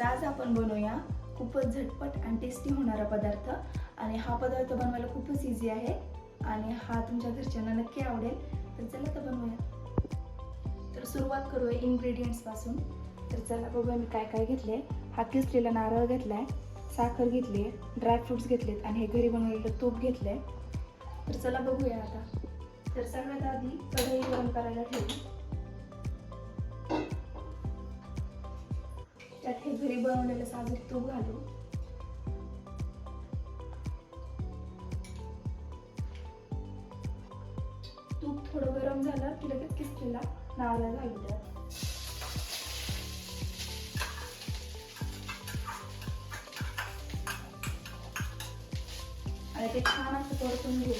तर आज आपण बनवूया खूपच झटपट आणि टेस्टी होणारा पदार्थ. आणि हा पदार्थ बनवायला खूपच इझी आहे. आणि हा तुमच्या घरच्यांना नक्की आवडेल. तर चला तर बनवूया. तर सुरुवात करूया इन्ग्रेडियंट्सपासून तर चला बघूया मी काय काय घेतले हा किसलेला नारळ घेतलाय साखर घेतली ड्रायफ्रुट्स घेतलेत आणि हे घरी बनवलेलं तूप घेतलंय. तर चला बघूया आता. तर सगळ्यात आधी कढई गरम करायला ठेवू. त्यात हे घरी बनवलेलं साजूक तूप घालू तूप थोडं गरम झालं की लगेच किसलेला नारळ घालू द्या आणि ते छान असं परतून घेऊ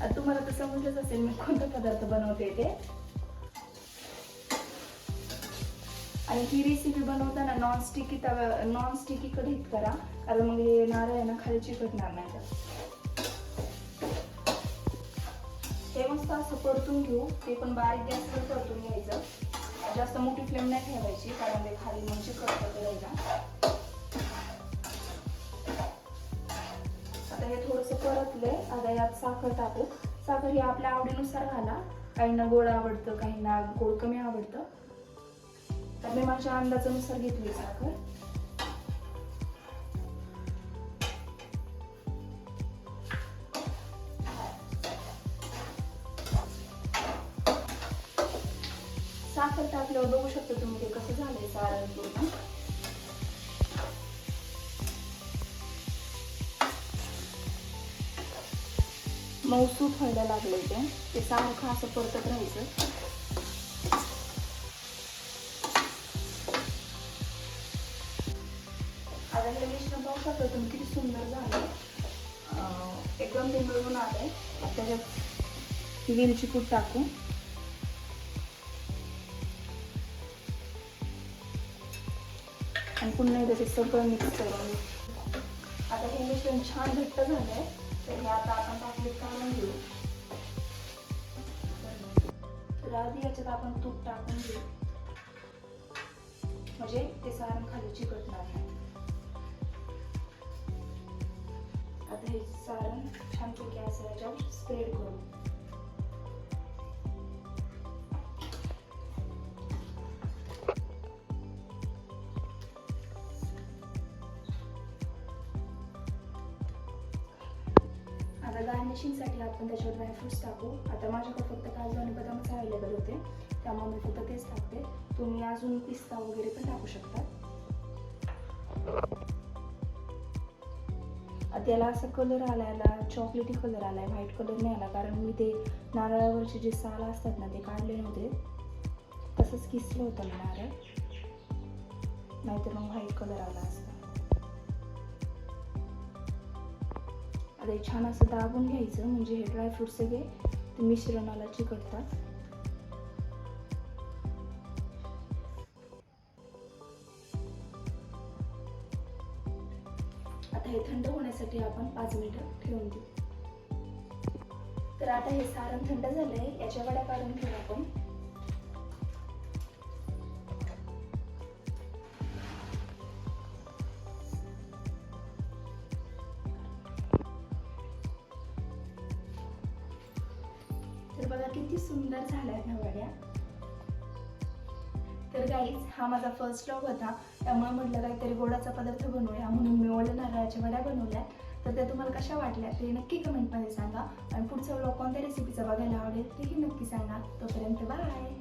आता तुम्हाला तर समजलंच असेल मी कोणता पदार्थ बनवते ते. आणि ही रेसिपी बनवताना नॉन स्टिकी तव्या नॉन स्टिकी कढईत करा कारण मग हे नारळ आहे ना खाली चिकटणार नाही तर. हे मस्त असं परतून घेऊ. ते पण बारीक गॅसवर परतून घ्यायचं. जास्त मोठी फ्लेम नाही ठेवायची कारण ते खाली मग चिकटतं कढईला आता हे थोडंसं परतलंय. आता यात साखर टाकू. साखर ही आपल्या आवडीनुसार घाला. काहींना गोड आवडतं काहींना गोड कमी आवडतं. तर मी माझ्या अंदाजानुसार घेतली साखर. साखर टाकल्यावर बघू शकता तुम्ही ते कसं झालंय सारण पूर्ण. मऊसूत व्हायला लागले ते. ते सारखं असं परतत राहायचं. आता मिश्रण पाहू शकता तुम्ही किती सुंदर झालं. एकदम ते आलं आहे त्याच्यात वेलची कूट टाकू. आणि पुन्हा एकदा ते सगळं मिक्स करून. आता हे मिश्रण छान घट्ट झालंय. तर हे आता आपण टाकले काढून घेऊ. तर आधी याच्यात आपण तूप टाकून घेऊ. म्हणजे ते सारण खाली चिकटणार नाही. आता हे सारण छानपैकी असं याच्यावर स्प्रेड करू आता गार्निशिंगसाठी आपण त्याच्यावर ड्रायफ्रूट्स टाकू आता माझ्याकडे फक्त काजू आणि बदामच अवेलेबल होते त्यामुळे मी फक्त तेच टाकते तुम्ही अजून पिस्ता वगैरे पण टाकू शकता त्याला असा कलर आलायला चॉकलेटी कलर आलाय व्हाईट कलर नाही आला. कारण मी ते नारळावरचे जे साल असतात ना ते काढले नव्हते. तसंच किसलं होतं मी नारळ. नाहीतर मग व्हाईट कलर आला असता. आता हे छान असं दाबून घ्यायचं म्हणजे हे ड्रायफ्रूट सगळे मिश्रणाला चिकटतात. आता हे थंड होण्यासाठी आपण पाच मिनिटं ठेवून देऊ. तर आता हे सारण थंड झालंय याच्या वड्या काढून घेऊ आपण. तर बघा किती सुंदर झाल्या ह्या वड्या. तर गाईज हा माझा फर्स्ट व्लॉग होता. त्यामुळे म्हटलं काहीतरी गोडाचा पदार्थ बनवूया म्हणून मी ओल्या नारळाच्या वड्या बनवल्या. तर त्या तुम्हाला कशा वाटल्या ते नक्की कमेंटमध्ये सांगा. आणि पुढचा व्लॉग कोणत्या रेसिपीचा बघायला आवडेल तेही नक्की सांगा. तोपर्यंत बाय